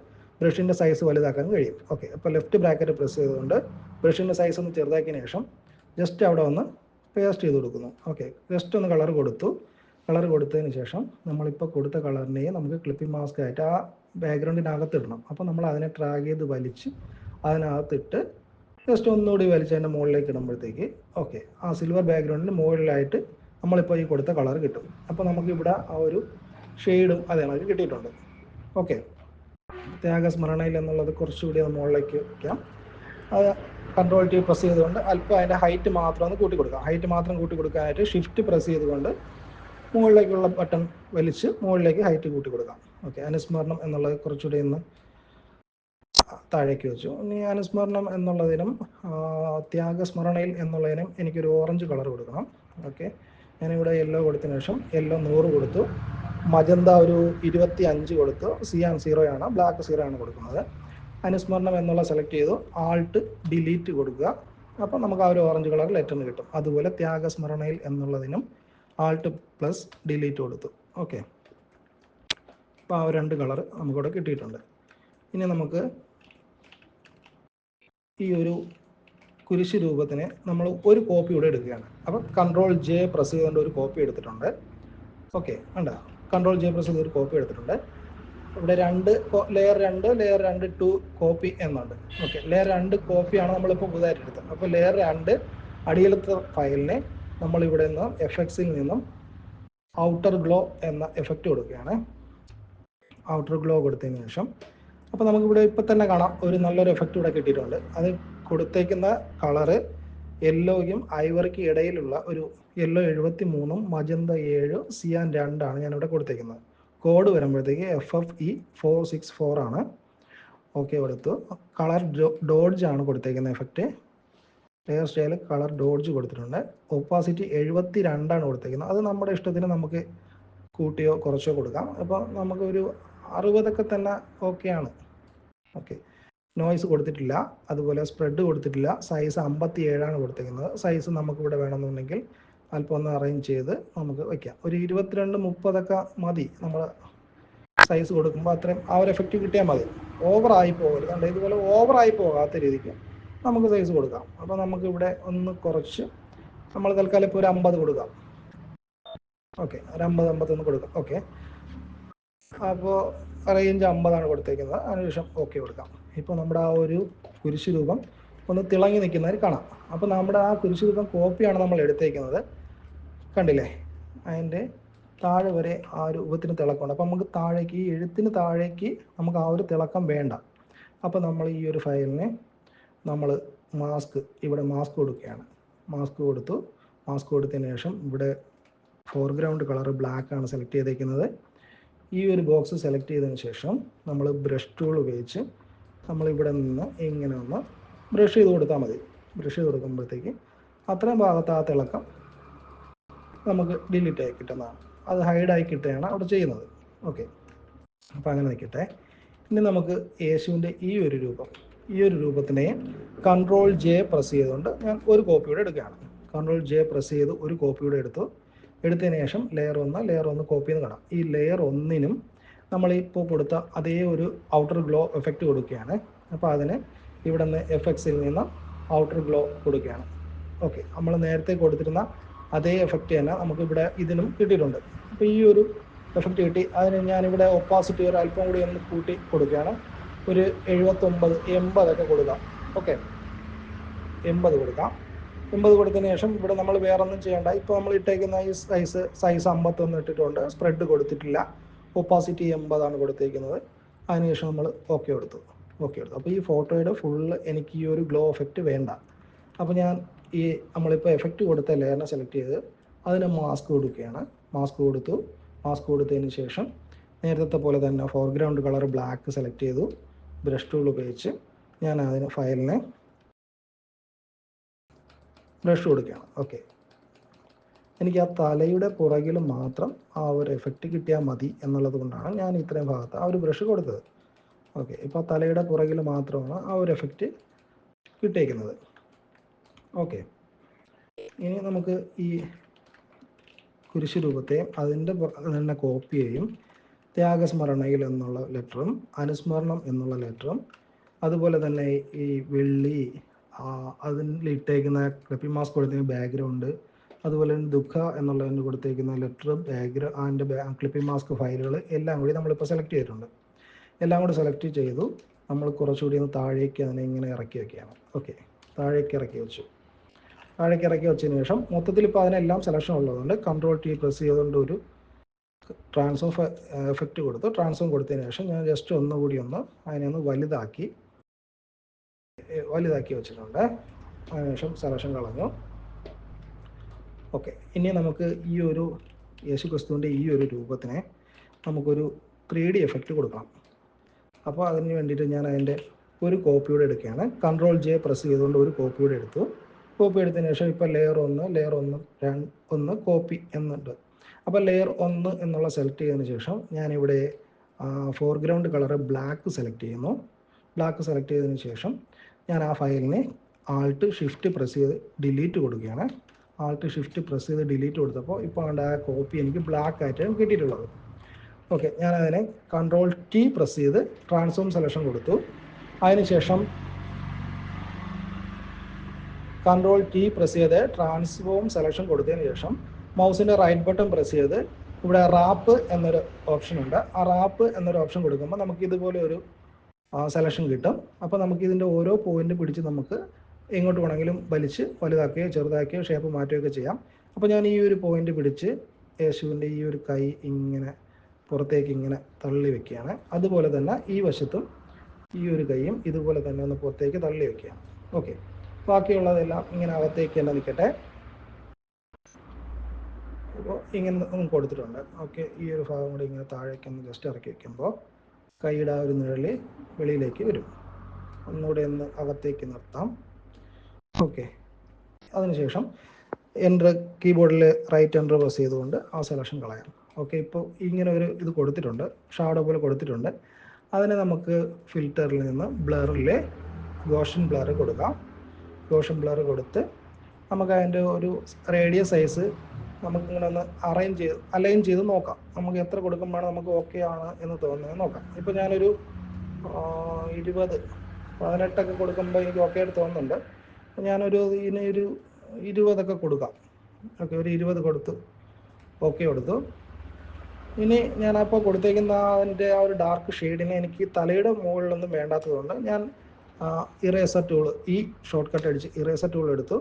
ബ്രഷിന്റെ സൈസ് വലുതാക്കാൻ കഴിയും. ഓക്കെ അപ്പോൾ ലെഫ്റ്റ് ബ്രാക്കറ്റ് പ്രസ് ചെയ്തുകൊണ്ട് ബ്രഷിന്റെ സൈസ് ഒന്ന് ചെറുതാക്കിയതിന് ശേഷം ജസ്റ്റ് അവിടെ ഒന്ന് പേസ്റ്റ് ചെയ്ത് കൊടുക്കുന്നു. ഓക്കെ ജസ്റ്റ് ഒന്ന് കളർ കൊടുത്തു. കളർ കൊടുത്തതിന് ശേഷം നമ്മളിപ്പോൾ കൊടുത്ത കളറിനെയും നമുക്ക് ക്ലിപ്പിംഗ് മാസ്ക് ആയിട്ട് ആ ബാക്ക്ഗ്രൗണ്ടിനകത്ത് ഇടണം. അപ്പോൾ നമ്മൾ അതിനെ ട്രാഗ് ചെയ്ത് വലിച്ച് അതിനകത്തിട്ട് ജസ്റ്റ് ഒന്നുകൂടി വലിച്ച് അതിന്റെ മുകളിലേക്ക് ഇടുമ്പോഴത്തേക്ക് ഓക്കെ ആ സിൽവർ ബാക്ക്ഗ്രൗണ്ടിന് മുകളിലായിട്ട് നമ്മളിപ്പോൾ ഈ കൊടുത്ത കളർ കിട്ടും. അപ്പോൾ നമുക്കിവിടെ ആ ഒരു ഷെയ്ഡും അതേ കണക്ക് കിട്ടിയിട്ടുണ്ട്. ഓക്കെ ത്യാഗസ്മരണയിൽ എന്നുള്ളത് കുറച്ചുകൂടി അത് മുകളിലേക്ക് വയ്ക്കാം. അത് കൺട്രോൾ ടി പ്രസ് ചെയ്തുകൊണ്ട് അല്പം അതിന്റെ ഹൈറ്റ് മാത്രം ഒന്ന് കൂട്ടി കൊടുക്കാം ഹൈറ്റ് മാത്രം കൂട്ടി കൊടുക്കാനായിട്ട് ഷിഫ്റ്റ് പ്രസ് ചെയ്തുകൊണ്ട് മുകളിലേക്കുള്ള ബട്ടൺ വലിച്ച് മുകളിലേക്ക് ഹൈറ്റ് കൂട്ടി കൊടുക്കാം ഓക്കെ അനുസ്മരണം എന്നുള്ളത് കുറച്ചുകൂടി ഒന്ന് താഴേക്ക് വെച്ചു. ഇനി അനുസ്മരണം എന്നുള്ളതിനും ത്യാഗസ്മരണയിൽ എന്നുള്ളതിനും എനിക്കൊരു ഓറഞ്ച് കളർ കൊടുക്കണം. ഓക്കെ ഞാനിവിടെ യെല്ലോ കൊടുത്തതിന് ശേഷം യെല്ലോ നൂറ് കൊടുത്തു. മജന്ത ഒരു ഇരുപത്തി അഞ്ച് കൊടുത്തു സിയാൻ ആണ്. ബ്ലാക്ക് സീറോ ആണ് കൊടുക്കുന്നത്. അനുസ്മരണം എന്നുള്ള സെലക്ട് ചെയ്തു. ആൾട്ട് ഡിലീറ്റ് കൊടുക്കുക. അപ്പം നമുക്ക് ആ ഒരു ഓറഞ്ച് കളർ ലെറ്റർ കിട്ടും. അതുപോലെ ത്യാഗസ്മരണയിൽ എന്നുള്ളതിനും ആൾട്ട് പ്ലസ് ഡിലീറ്റ് കൊടുത്തു. ഓക്കെ അപ്പോൾ ആ രണ്ട് കളർ നമുക്കിവിടെ കിട്ടിയിട്ടുണ്ട്. ഇനി നമുക്ക് ഈ ഒരു കുരിശ് രൂപത്തിന് നമ്മൾ ഒരു കോപ്പി ഇവിടെ എടുക്കുകയാണ്. അപ്പം കൺട്രോൾ ജെ പ്രസ് ചെയ്തുകൊണ്ട് ഒരു കോപ്പി എടുത്തിട്ടുണ്ട്. ഓക്കെ വേണ്ട കൺട്രോൾ ജെ പ്രസ് ഒരു കോപ്പി എടുത്തിട്ടുണ്ട്. ഇവിടെ രണ്ട് ലെയർ രണ്ട് ലെയർ രണ്ട് ടു കോപ്പി എന്നുണ്ട്. ഓക്കെ ലെയർ രണ്ട് കോപ്പിയാണ് നമ്മളിപ്പോൾ പുതുതായിട്ട് എടുത്തത്. അപ്പോൾ ലെയർ രണ്ട് അടിയിലത്തെ ഫയലിനെ നമ്മൾ ഇവിടെ നിന്ന് എഫ് എക്സിൽ നിന്നും ഔട്ടർ ഗ്ലോ എന്ന എഫക്റ്റ് കൊടുക്കുകയാണ്. ഔട്ടർ ഗ്ലോ കൊടുത്തതിന് ശേഷം. അപ്പോൾ നമുക്കിവിടെ ഇപ്പം തന്നെ കാണാം ഒരു നല്ലൊരു എഫക്റ്റ് ഇവിടെ കിട്ടിയിട്ടുണ്ട്. അത് കൊടുത്തേക്കുന്ന കളറ് യെല്ലോയ്ക്കും ഐവറിക്ക് ഇടയിലുള്ള ഒരു യെല്ലോ എഴുപത്തി മൂന്നും മജന്ത ഏഴ് സിയാൻ രണ്ടാണ് ഞാനിവിടെ കൊടുത്തേക്കുന്നത്. കോഡ് വരുമ്പോഴത്തേക്ക് F F E four six four ആണ്. ഓക്കെ കൊടുത്തു. കളർ ഡോഡ്ജ് ആണ് കൊടുത്തേക്കുന്ന effect hair style colour dodge കൊടുത്തിട്ടുണ്ട്. ഒപ്പാസിറ്റി എഴുപത്തി രണ്ടാണ് കൊടുത്തേക്കുന്നത്. അത് നമ്മുടെ ഇഷ്ടത്തിന് നമുക്ക് കൂട്ടിയോ കുറച്ചോ കൊടുക്കാം. അപ്പോൾ നമുക്കൊരു അറുപതൊക്കെ തന്നെ ഓക്കെയാണ് ഓക്കെ നോയ്സ് കൊടുത്തിട്ടില്ല. അതുപോലെ സ്പ്രെഡ് കൊടുത്തിട്ടില്ല. സൈസ് അമ്പത്തി ഏഴാണ് കൊടുത്തിരിക്കുന്നത് സൈസ് നമുക്കിവിടെ വേണമെന്നുണ്ടെങ്കിൽ അല്പം ഒന്ന് അറേഞ്ച് ചെയ്ത് നമുക്ക് വയ്ക്കാം ഒരു ഇരുപത്തിരണ്ട് മുപ്പതൊക്കെ മതി. നമ്മൾ സൈസ് കൊടുക്കുമ്പോൾ അത്രയും ആ ഒരു എഫക്റ്റ് കിട്ടിയാൽ മതി. ഓവറായി പോകരുത്. കണ്ടോ? ഇതുപോലെ ഓവറായി പോകാത്ത രീതിക്ക് നമുക്ക് സൈസ് കൊടുക്കാം. അപ്പോൾ നമുക്ക് ഇവിടെ ഒന്ന് കുറച്ച് നമ്മൾ തൽക്കാലം ഇപ്പോൾ ഒരു അമ്പത് കൊടുക്കാം. ഓക്കെ ഒരു അമ്പത് അമ്പത്തൊന്ന് കൊടുക്കാം. ഓക്കെ അപ്പോൾ റേഞ്ച് അമ്പതാണ് കൊടുത്തേക്കുന്നത്. അതിനുശേഷം ഓക്കെ കൊടുക്കാം. ഇപ്പോൾ നമ്മുടെ ആ ഒരു കുരിശ് രൂപം ഒന്ന് തിളങ്ങി നിൽക്കുന്നതിൽ കാണാം. അപ്പോൾ നമ്മുടെ ആ കുരിശ് രൂപം കോപ്പിയാണ് നമ്മൾ എടുത്തേക്കുന്നത്. കണ്ടില്ലേ? അതിന്റെ താഴെ വരെ ആ രൂപത്തിന് തിളക്കമുണ്ട്. അപ്പോൾ നമുക്ക് താഴേക്ക് ഈ എഴുത്തിന് താഴേക്ക് നമുക്ക് ആ ഒരു തിളക്കം വേണ്ട. അപ്പോൾ നമ്മൾ ഈ ഒരു ഫയലിനെ നമ്മൾ മാസ്ക് ഇവിടെ മാസ്ക് കൊടുക്കുകയാണ്. മാസ്ക് കൊടുത്തു. മാസ്ക് കൊടുത്തതിന് ശേഷം ഇവിടെ ഫോർഗ്രൗണ്ട് കളർ ബ്ലാക്ക് ആണ് സെലക്ട് ചെയ്തേക്കുന്നത്. ഈ ഒരു ബോക്സ് സെലക്ട് ചെയ്തതിന് ശേഷം നമ്മൾ ബ്രഷ് ടൂൾ ഉപയോഗിച്ച് നമ്മൾ ഇവിടെ നിന്ന് ഇങ്ങനെ ഒന്ന് ബ്രഷ് ചെയ്ത് കൊടുത്താൽ മതി. ബ്രഷ് ചെയ്ത് കൊടുക്കുമ്പോഴത്തേക്ക് അത്രയും ഭാഗത്ത് ആ തിളക്കം നമുക്ക് ഡിലീറ്റ് ആയി കിട്ടുന്നതാണ്. അത് ഹൈഡായി കിട്ടുകയാണ് അവിടെ ചെയ്യുന്നത്. ഓക്കെ അപ്പോൾ അങ്ങനെ നിൽക്കട്ടെ. ഇനി നമുക്ക് യേശുവിന്റെ ഈ ഒരു രൂപം ഈ ഒരു രൂപത്തിനെ കൺട്രോൾ ജെ പ്രസ് ചെയ്തുകൊണ്ട് ഞാൻ ഒരു കോപ്പിയുടെ എടുക്കുകയാണ്. കൺട്രോൾ ജെ പ്രസ് ചെയ്ത് ഒരു കോപ്പിയുടെ എടുത്തു. എടുത്തതിന് ശേഷം ലെയർ ഒന്ന് ലെയർ ഒന്ന് കോപ്പി ചെയ്ത് കാണാം. ഈ ലെയർ ഒന്നിനും നമ്മൾ ഇപ്പോൾ കൊടുത്ത അതേ ഒരു ഔട്ടർ ഗ്ലോ എഫക്റ്റ് കൊടുക്കുകയാണ്. അപ്പോൾ അതിന് ഇവിടെ നിന്ന് എഫ് എക്സിൽ നിന്ന് ഔട്ടർ ഗ്ലോ കൊടുക്കുകയാണ്. ഓക്കെ നമ്മൾ നേരത്തെ കൊടുത്തിരുന്ന അതേ എഫക്റ്റ് തന്നെ നമുക്ക് ഇവിടെ ഇതിനും കിട്ടിയിട്ടുണ്ട്. അപ്പോൾ ഈ ഒരു എഫക്റ്റ് കിട്ടി. അതിന് ഞാനിവിടെ ഒപ്പാസിറ്റി ഒരു അല്പം കൂടി ഒന്ന് കൂട്ടി കൊടുക്കുകയാണ്. ഒരു എഴുപത്തൊമ്പത് എൺപതൊക്കെ കൊടുക്കാം. ഓക്കെ എൺപത് കൊടുക്കാം. എൺപത് കൊടുത്തതിന് ശേഷം ഇവിടെ നമ്മൾ വേറെ ഒന്നും ചെയ്യണ്ട. ഇപ്പോൾ നമ്മൾ ഇട്ടേക്കുന്ന ഈ സൈസ് സൈസ് അമ്പത്തൊന്ന് ഇട്ടിട്ടുണ്ട്. സ്പ്രെഡ് കൊടുത്തിട്ടില്ല. ഒപ്പാസിറ്റി എൺപതാണ് കൊടുത്തേക്കുന്നത്. അതിനുശേഷം നമ്മൾ ഓക്കെ കൊടുത്തു. ഓക്കെ കൊടുത്തു. അപ്പോൾ ഈ ഫോട്ടോയുടെ ഫുള്ള് എനിക്ക് ഈ ഒരു ഗ്ലോ എഫക്റ്റ് വേണ്ട. അപ്പോൾ ഞാൻ ഈ നമ്മളിപ്പോൾ എഫക്റ്റ് കൊടുത്ത ലെയറിനെ സെലക്ട് ചെയ്ത് അതിന് മാസ്ക് കൊടുക്കുകയാണ്. മാസ്ക് കൊടുത്തു. മാസ്ക് കൊടുത്തതിന് ശേഷം നേരത്തെ പോലെ തന്നെ ഫോർഗ്രൗണ്ട് കളർ ബ്ലാക്ക് സെലക്ട് ചെയ്തു. ബ്രഷ് ടൂൾ ഉപയോഗിച്ച് ഞാൻ അതിന് ഫയലിനെ ബ്രഷ് കൊടുക്കുകയാണ്. ഓക്കെ എനിക്ക് ആ തലയുടെ പുറകിൽ മാത്രം ആ ഒരു എഫക്റ്റ് കിട്ടിയാൽ മതി എന്നുള്ളത് കൊണ്ടാണ് ഞാൻ ഇത്രയും ഭാഗത്ത് ആ ഒരു ബ്രഷ് കൊടുത്തത്. ഓക്കെ ഇപ്പോൾ തലയുടെ പുറകിൽ മാത്രമാണ് ആ ഒരു എഫക്റ്റ് കിട്ടിയേക്കുന്നത്. ഓക്കെ ഇനി നമുക്ക് ഈ കുരിശ് രൂപത്തെ അതിന്റെ തന്നെ കോപ്പി ചെയ്യും ത്യാഗസ്മരണയിൽ എന്നുള്ള ലെറ്ററും അനുസ്മരണം എന്നുള്ള ലെറ്ററും അതുപോലെ തന്നെ ഈ വെള്ളി അതിൽ ഇട്ടേക്കുന്ന ക്ലിപ്പി മാസ്ക് കൊടുത്തേക്കുന്ന ബാക്ക്ഗ്രൗണ്ട് അതുപോലെ തന്നെ ദുഃഖ എന്നുള്ളതിന് കൊടുത്തേക്കുന്ന letter background and clipping mask ഫയലുകൾ എല്ലാം കൂടി നമ്മളിപ്പോൾ സെലക്ട് ചെയ്തിട്ടുണ്ട്. എല്ലാം കൂടി സെലക്ട് ചെയ്തു. നമ്മൾ കുറച്ചുകൂടി ഒന്ന് താഴേക്ക് അതിനെ ഇങ്ങനെ ഇറക്കി വെക്കുകയാണ്. ഓക്കെ താഴേക്ക് ഇറക്കി വെച്ചു. താഴേക്ക് ഇറക്കി വെച്ചതിന് ശേഷം മൊത്തത്തിൽ ഇപ്പോൾ അതിനെല്ലാം സെലക്ഷൻ ഉള്ളതുകൊണ്ട് കൺട്രോൾ ടി പ്രസ് ചെയ്തുകൊണ്ട് ഒരു ട്രാൻസ്ഫോം എഫക്റ്റ് കൊടുത്തു. ട്രാൻസ്ഫോം കൊടുത്തതിന് ശേഷം ഞാൻ ജസ്റ്റ് ഒന്നുകൂടി ഒന്ന് അതിനെ ഒന്ന് വലുതാക്കി വലുതാക്കി വെച്ചിട്ടുണ്ട്. അതിനുശേഷം സെലക്ഷൻ കളഞ്ഞു. ഓക്കെ ഇനി നമുക്ക് ഈ ഒരു യേശു ക്രിസ്തുവിന്റെ ഈ ഒരു രൂപത്തിനെ നമുക്കൊരു ത്രീ ഡി എഫക്റ്റ് കൊടുക്കണം. അപ്പോൾ അതിന് വേണ്ടിയിട്ട് ഞാൻ അതിന്റെ ഒരു കോപ്പിയോടെ എടുക്കുകയാണ്. കൺട്രോൾ ജെ പ്രസ് ചെയ്തുകൊണ്ട് ഒരു കോപ്പിയോടെ എടുത്തു. കോപ്പി എടുത്തതിന് ശേഷം ഇപ്പോൾ ലെയർ ഒന്ന് ലെയർ ഒന്ന് ഒന്ന് കോപ്പി എന്നുണ്ട്. അപ്പോൾ ലെയർ ഒന്ന് എന്നുള്ള സെലക്ട് ചെയ്തതിന് ശേഷം ഞാനിവിടെ ഫോർഗ്രൗണ്ട് കളറ് ബ്ലാക്ക് സെലക്ട് ചെയ്യുന്നു. ബ്ലാക്ക് സെലക്ട് ചെയ്തതിന് ശേഷം ഞാൻ ആ ഫയലിനെ ആൾട്ട് ഷിഫ്റ്റ് പ്രസ് ചെയ്ത് ഡിലീറ്റ് കൊടുക്കുകയാണ്. ആൾട്ട് ഷിഫ്റ്റ് പ്രസ് ചെയ്ത് ഡിലീറ്റ് കൊടുത്തപ്പോൾ ഇപ്പോൾ ആ കോപ്പി എനിക്ക് ബ്ലാക്ക് ആയിട്ടാണ് കിട്ടിയിട്ടുള്ളത്. ഓക്കെ ഞാൻ അതിനെ കൺട്രോൾ ടി പ്രസ് ചെയ്ത് ട്രാൻസ്ഫോം സെലക്ഷൻ കൊടുത്തു. അതിനുശേഷം കൺട്രോൾ ടി പ്രസ് ചെയ്ത് ട്രാൻസ്ഫോം സെലക്ഷൻ കൊടുത്തതിന് ശേഷം മൗസിന്റെ റൈറ്റ് ബട്ടൺ പ്രസ് ചെയ്ത് ഇവിടെ റാപ്പ് എന്നൊരു ഓപ്ഷൻ ഉണ്ട്. ആ റാപ്പ് എന്നൊരു ഓപ്ഷൻ കൊടുക്കുമ്പോൾ നമുക്ക് ഇതുപോലെ ഒരു സെലക്ഷൻ കിട്ടും. അപ്പോൾ നമുക്ക് ഇതിന്റെ ഓരോ പോയിന്റ് പിടിച്ച് നമുക്ക് എങ്ങോട്ട് വേണമെങ്കിലും വലിച്ച് വലുതാക്കുകയോ ചെറുതാക്കുകയോ ഷേപ്പ് മാറ്റുകയൊക്കെ ചെയ്യാം. അപ്പോൾ ഞാൻ ഈ ഒരു പോയിന്റ് പിടിച്ച് യേശുവിന്റെ ഈ ഒരു കൈ ഇങ്ങനെ പുറത്തേക്ക് ഇങ്ങനെ തള്ളി വെക്കുകയാണ്. അതുപോലെ തന്നെ ഈ വശത്തും ഈ ഒരു കൈയും ഇതുപോലെ തന്നെ ഒന്ന് പുറത്തേക്ക് തള്ളി വെക്കുകയാണ്. ഓക്കെ ബാക്കിയുള്ളതെല്ലാം ഇങ്ങനെ അകത്തേക്ക് തന്നെ നിൽക്കട്ടെ. അപ്പോൾ ഇങ്ങനെ കൊടുത്തിട്ടുണ്ട്. ഓക്കെ ഈ ഒരു ഭാഗം കൂടി ഇങ്ങനെ താഴേക്ക് ഒന്ന് ജസ്റ്റ് ഇറക്കി വെക്കുമ്പോൾ കൈയുടെ ആ ഒരു നിഴൽ വെളിയിലേക്ക് വരും. ഒന്നുകൂടെ ഒന്ന് അകത്തേക്ക് നിർത്താം. ഓക്കെ അതിനുശേഷം എന്റർ കീബോർഡിൽ റൈറ്റ് എന്റർ പ്രസ് ചെയ്തുകൊണ്ട് ആ സെലക്ഷൻ കളയാം. ഓക്കെ ഇപ്പോൾ ഇങ്ങനെ ഒരു ഇത് കൊടുത്തിട്ടുണ്ട്. ഷാഡോ പോലെ കൊടുത്തിട്ടുണ്ട്. അതിനെ നമുക്ക് ഫിൽറ്ററിൽ നിന്ന് ബ്ലറിലെ ഗോഷൻ ബ്ലർ കൊടുക്കാം. ഗോഷൻ ബ്ലർ കൊടുത്ത് നമുക്ക് അതിന്റെ ഒരു റേഡിയസ് സൈസ് നമുക്കിങ്ങനെ ഒന്ന് അറേഞ്ച് ചെയ്ത് അലൈൻ ചെയ്ത് നോക്കാം. നമുക്ക് എത്ര കൊടുക്കുമ്പോഴാണ് നമുക്ക് ഓക്കെ ആണ് എന്ന് തോന്നുന്നത് നോക്കാം. ഇപ്പോൾ ഞാനൊരു ഇരുപത് പതിനെട്ടൊക്കെ കൊടുക്കുമ്പോൾ എനിക്ക് ഓക്കെ ആയിട്ട് തോന്നുന്നുണ്ട്. ഞാനൊരു ഇനി ഒരു ഇരുപതൊക്കെ കൊടുക്കാം. ഓക്കെ ഒരു ഇരുപത് കൊടുത്തു. ഓക്കെ കൊടുത്തു. ഇനി ഞാൻ അപ്പോൾ കൊടുത്തേക്കുന്ന അതിന്റെ ആ ഒരു ഡാർക്ക് ഷെയ്ഡിനെ എനിക്ക് തലയുടെ മുകളിലൊന്നും വേണ്ടാത്തതുകൊണ്ട് ഞാൻ ഇറേസർ ടൂൾ ഈ ഷോർട്ട് കട്ട് അടിച്ച് ഇറേസർ ടൂൾ എടുത്തു.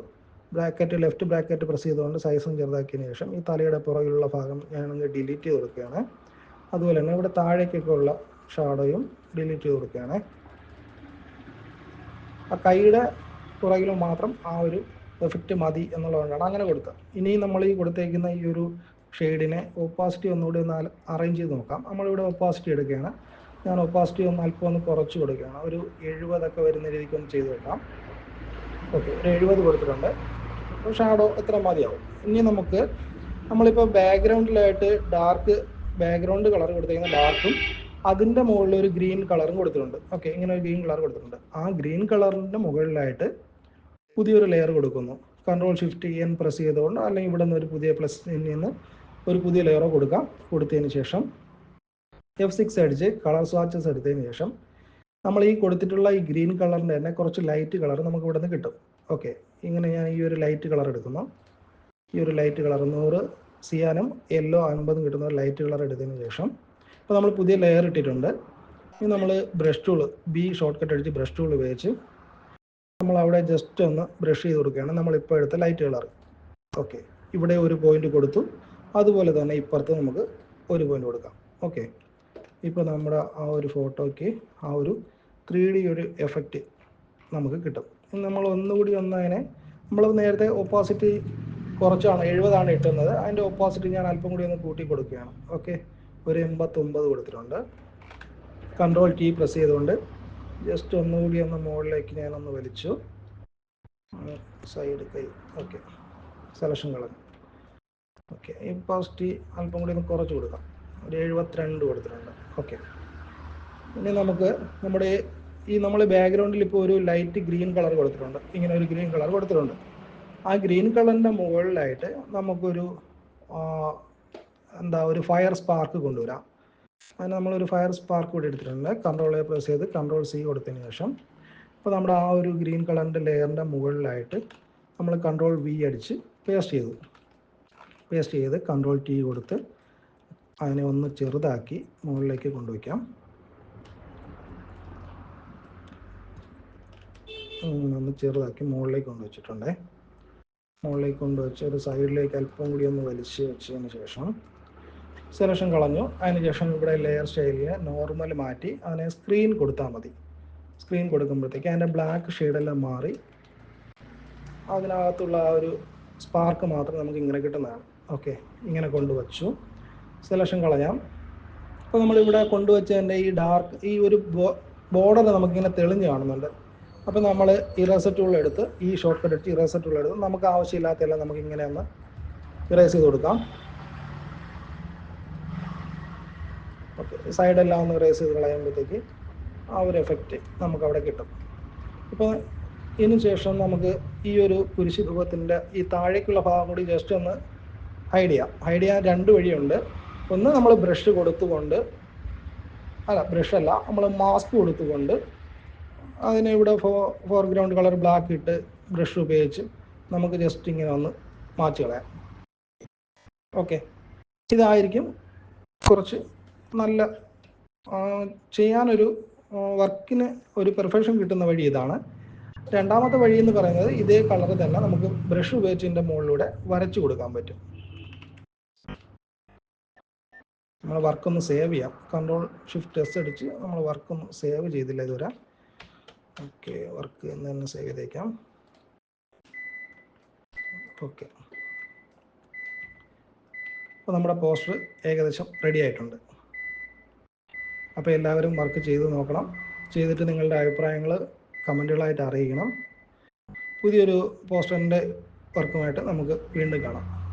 ബ്രാക്കറ്റ് ലെഫ്റ്റ് ബ്രാക്കറ്റ് പ്രസ് ചെയ്തുകൊണ്ട് സൈസും ചെറുതാക്കിയതിന് ശേഷം ഈ തലയുടെ പുറകിലുള്ള ഭാഗം ഞാനൊന്ന് ഡിലീറ്റ് ചെയ്ത് കൊടുക്കുകയാണ്. അതുപോലെ തന്നെ ഇവിടെ താഴേക്കൊക്കെ ഉള്ള ഷാഡോയും ഡിലീറ്റ് ചെയ്ത് കൊടുക്കുകയാണ്. ആ കൈയുടെ പുറകിൽ മാത്രം ആ ഒരു എഫക്റ്റ് മതി എന്നുള്ളതുകൊണ്ടാണ് അങ്ങനെ കൊടുത്തത്. ഇനിയും നമ്മൾ ഈ കൊടുത്തേക്കുന്ന ഈ ഒരു ഷെയ്ഡിനെ ഓപ്പാസിറ്റി ഒന്നുകൂടി ഒന്ന് അറേഞ്ച് ചെയ്ത് നോക്കാം. നമ്മളിവിടെ ഒപ്പാസിറ്റി എടുക്കുകയാണ്. ഞാൻ ഒപ്പാസിറ്റി ഒന്ന് അല്പം ഒന്ന് കുറച്ച് കൊടുക്കുകയാണ്. ഒരു എഴുപതൊക്കെ വരുന്ന രീതിക്ക് ഒന്ന് ചെയ്ത് വെക്കാം. ഓക്കെ ഒരു എഴുപത് കൊടുത്തിട്ടുണ്ട്. ഷാഡോ എത്ര മതിയാവും? ഇനി നമുക്ക് നമ്മളിപ്പോൾ ബാക്ക്ഗ്രൗണ്ടിലായിട്ട് ഡാർക്ക് ബാക്ക്ഗ്രൗണ്ട് കളർ കൊടുത്തിരിക്കുന്ന ഡാർക്കും അതിന്റെ മുകളിൽ ഒരു ഗ്രീൻ കളറും കൊടുത്തിട്ടുണ്ട്. ഓക്കെ ഇങ്ങനെ ഒരു ഗ്രീൻ കളർ കൊടുത്തിട്ടുണ്ട്. ആ ഗ്രീൻ കളറിന്റെ മുകളിലായിട്ട് പുതിയൊരു ലെയർ കൊടുക്കുന്നു. കൺട്രോൾ ഷിഫ്റ്റ് എൻ പ്രസ് ചെയ്തുകൊണ്ട് അല്ലെങ്കിൽ ഇവിടെ നിന്ന് ഒരു പുതിയ പ്ലസ് നിന്ന് ഒരു പുതിയ ലെയറോ കൊടുക്കാം. കൊടുത്തതിന് ശേഷം എഫ് സിക്സ് അടിച്ച് കളർ സ്വാച്ചസ് എടുത്തതിന് ശേഷം നമ്മൾ ഈ കൊടുത്തിട്ടുള്ള ഈ ഗ്രീൻ കളറിന്റെ തന്നെ കുറച്ച് ലൈറ്റ് കളർ നമുക്ക് ഇവിടെ നിന്ന് കിട്ടും. ഓക്കെ ഇങ്ങനെ ഞാൻ ഈ ഒരു ലൈറ്റ് കളർ എടുക്കുന്നു. ഈ ഒരു ലൈറ്റ് കളർ നൂറ് സിയാനും യെല്ലോ അൻപതും കിട്ടുന്ന ഒരു ലൈറ്റ് കളർ എടുത്തതിന് ശേഷം ഇപ്പോൾ നമ്മൾ പുതിയ ലെയർ ഇട്ടിട്ടുണ്ട്. ഇനി നമ്മൾ brush tool B shortcut അടിച്ച് ബ്രഷ് ടൂൾ ഉപയോഗിച്ച് നമ്മൾ അവിടെ ജസ്റ്റ് ഒന്ന് ബ്രഷ് ചെയ്ത് കൊടുക്കുകയാണ്. നമ്മൾ ഇപ്പോൾ എടുത്ത ലൈറ്റ് കളർ ഓക്കെ ഇവിടെ ഒരു പോയിന്റ് കൊടുത്തു. അതുപോലെ തന്നെ ഇപ്പുറത്ത് നമുക്ക് ഒരു പോയിന്റ് കൊടുക്കാം. ഓക്കെ ഇപ്പോൾ നമ്മുടെ ആ ഒരു ഫോട്ടോയ്ക്ക് ആ ഒരു ത്രീ ഡി ഒരു എഫക്റ്റ് നമുക്ക് കിട്ടും. നമ്മൾ ഒന്നുകൂടി ഒന്നതിനെ നമ്മൾ നേരത്തെ ഓപ്പോസിറ്റ് കുറച്ചാണ് എഴുപതാണ് ഇട്ടുന്നത് അതിന്റെ ഓപ്പോസിറ്റ് ഞാൻ അല്പം കൂടി ഒന്ന് കൂട്ടി കൊടുക്കുകയാണ്. ഓക്കെ ഒരു എൺപത്തൊമ്പത് കൊടുത്തിട്ടുണ്ട്. കൺട്രോൾ ടി പ്രസ് ചെയ്തുകൊണ്ട് ജസ്റ്റ് ഒന്നുകൂടി ഒന്ന് മുകളിലേക്ക് ഞാനൊന്ന് വലിച്ചു. സൈഡ് കൈ. ഓക്കെ സെലക്ഷൻ കളഞ്ഞു ഓക്കെ ഈ അല്പം കൂടി ഒന്ന് കുറച്ച് കൊടുക്കാം. ഒരു എഴുപത്തിരണ്ട് കൊടുത്തിട്ടുണ്ട്. ഓക്കെ ഇനി നമുക്ക് നമ്മുടെ ഈ നമ്മൾ ബാക്ക്ഗ്രൗണ്ടിൽ ഇപ്പോൾ ഒരു ലൈറ്റ് ഗ്രീൻ കളർ കൊടുത്തിട്ടുണ്ട്. ഇങ്ങനെ ഒരു ഗ്രീൻ കളർ കൊടുത്തിട്ടുണ്ട്. ആ ഗ്രീൻ കളറിന്റെ മുകളിലായിട്ട് നമുക്കൊരു എന്താ ഒരു ഫയർ സ്പാർക്ക് കൊണ്ടുവരാം. അതിന് നമ്മളൊരു ഫയർ സ്പാർക്ക് കൂടി എടുത്തിട്ടുണ്ട്. കൺട്രോൾ എ പ്രസ് ചെയ്ത് കൺട്രോൾ സി കൊടുത്തതിന് ശേഷം ഇപ്പോൾ നമ്മുടെ ആ ഒരു ഗ്രീൻ കളറിന്റെ ലെയറിന്റെ മുകളിലായിട്ട് നമ്മൾ കൺട്രോൾ വി അടിച്ച് പേസ്റ്റ് ചെയ്തു. പേസ്റ്റ് ചെയ്ത് കൺട്രോൾ ടി കൊടുത്ത് അതിനെ ഒന്ന് ചെറുതാക്കി മുകളിലേക്ക് കൊണ്ടുവയ്ക്കാം. ഒന്ന് ചെറുതാക്കി മുകളിലേക്ക് കൊണ്ടുവച്ചിട്ടുണ്ടേ മുകളിലേക്ക് കൊണ്ടുവച്ച് ഒരു സൈഡിലേക്ക് അല്പം കൂടി ഒന്ന് വലിച്ച് വെച്ചതിന് ശേഷം സെലക്ഷൻ കളഞ്ഞു. അതിനുശേഷം ഇവിടെ ലെയർ സ്റ്റൈലിൽ നോർമൽ മാറ്റി അതിനെ സ്ക്രീൻ കൊടുത്താൽ മതി. സ്ക്രീൻ കൊടുക്കുമ്പോഴത്തേക്ക് അതിന്റെ ബ്ലാക്ക് ഷെയ്ഡെല്ലാം മാറി. അതിനകത്തുള്ള ആ ഒരു സ്പാർക്ക് മാത്രം നമുക്ക് ഇങ്ങനെ കിട്ടുന്നതാണ്. ഓക്കെ ഇങ്ങനെ കൊണ്ടുവച്ചു സെലക്ഷൻ കളയാം അപ്പോൾ നമ്മളിവിടെ കൊണ്ടുവച്ചതിന്റെ ഈ ഡാർക്ക് ഈ ഒരു ബോർഡർ നമുക്കിങ്ങനെ തെളിഞ്ഞ് കാണുന്നുണ്ട്. അപ്പോൾ നമ്മൾ ഇറേസർ ടൂൾ എടുത്ത് ഈ ഷോർട്ട് കട്ട് എടുത്ത് ഇറേസർ ടൂൾ എടുത്ത് നമുക്ക് ആവശ്യമില്ലാത്തതെല്ലാം നമുക്ക് ഇങ്ങനെ ഒന്ന് ഇറേസ് ചെയ്ത് കൊടുക്കാം. ഓക്കെ സൈഡെല്ലാം ഒന്ന് ഇറേസ് ചെയ്ത് കളയുമ്പോഴത്തേക്ക് ആ ഒരു എഫക്റ്റ് നമുക്ക് അവിടെ കിട്ടും. ഇപ്പോൾ ഇതിന് ശേഷം നമുക്ക് ഈ ഒരു കുരിശി രൂപത്തിന്റെ ഈ താഴേക്കുള്ള ഭാഗം കൂടി ജസ്റ്റ് ഒന്ന് ഹൈഡ് ചെയ്യാം. ഹൈഡ് ചെയ്യാൻ രണ്ട് വഴിയുണ്ട്. ഒന്ന് നമ്മൾ ബ്രഷ് കൊടുത്തുകൊണ്ട് അല്ല ബ്രഷ് അല്ല നമ്മൾ മാസ്ക് കൊടുത്തുകൊണ്ട് അതിനെ ഇവിടെ ഫോ ഫോർഗ്രൗണ്ട് കളർ ബ്ലാക്ക് ഇട്ട് ബ്രഷ് ഉപയോഗിച്ച് നമുക്ക് ജസ്റ്റ് ഇങ്ങനെ ഒന്ന് മാച്ച് കളയാം. ഓക്കെ ഇതായിരിക്കും കുറച്ച് നല്ല ചെയ്യാനൊരു വർക്കിന് ഒരു പെർഫെക്ഷൻ കിട്ടുന്ന വഴി ഇതാണ്. രണ്ടാമത്തെ വഴി എന്ന് പറയുന്നത് ഇതേ കളർ തന്നെ നമുക്ക് ബ്രഷ് ഉപയോഗിച്ചതിന്റെ മുകളിലൂടെ വരച്ചു കൊടുക്കാൻ പറ്റും. നമ്മൾ വർക്കൊന്ന് സേവ് ചെയ്യാം. കൺട്രോൾ ഷിഫ്റ്റ് എസ് അടിച്ച് നമ്മൾ വർക്കൊന്ന് സേവ് ചെയ്തില്ല ഇതുവരെ. ഓക്കെ വർക്ക് എന്ന് തന്നെ സേവ് ചെയ്തേക്കാം. ഓക്കെ അപ്പോൾ നമ്മുടെ പോസ്റ്റർ ഏകദേശം റെഡി ആയിട്ടുണ്ട്. അപ്പോൾ എല്ലാവരും വർക്ക് ചെയ്ത് നോക്കണം. ചെയ്തിട്ട് നിങ്ങളുടെ അഭിപ്രായങ്ങൾ കമന്റുകളായിട്ട് അറിയിക്കണം. പുതിയൊരു പോസ്റ്ററിന്റെ വർക്കുമായിട്ട് നമുക്ക് വീണ്ടും കാണാം.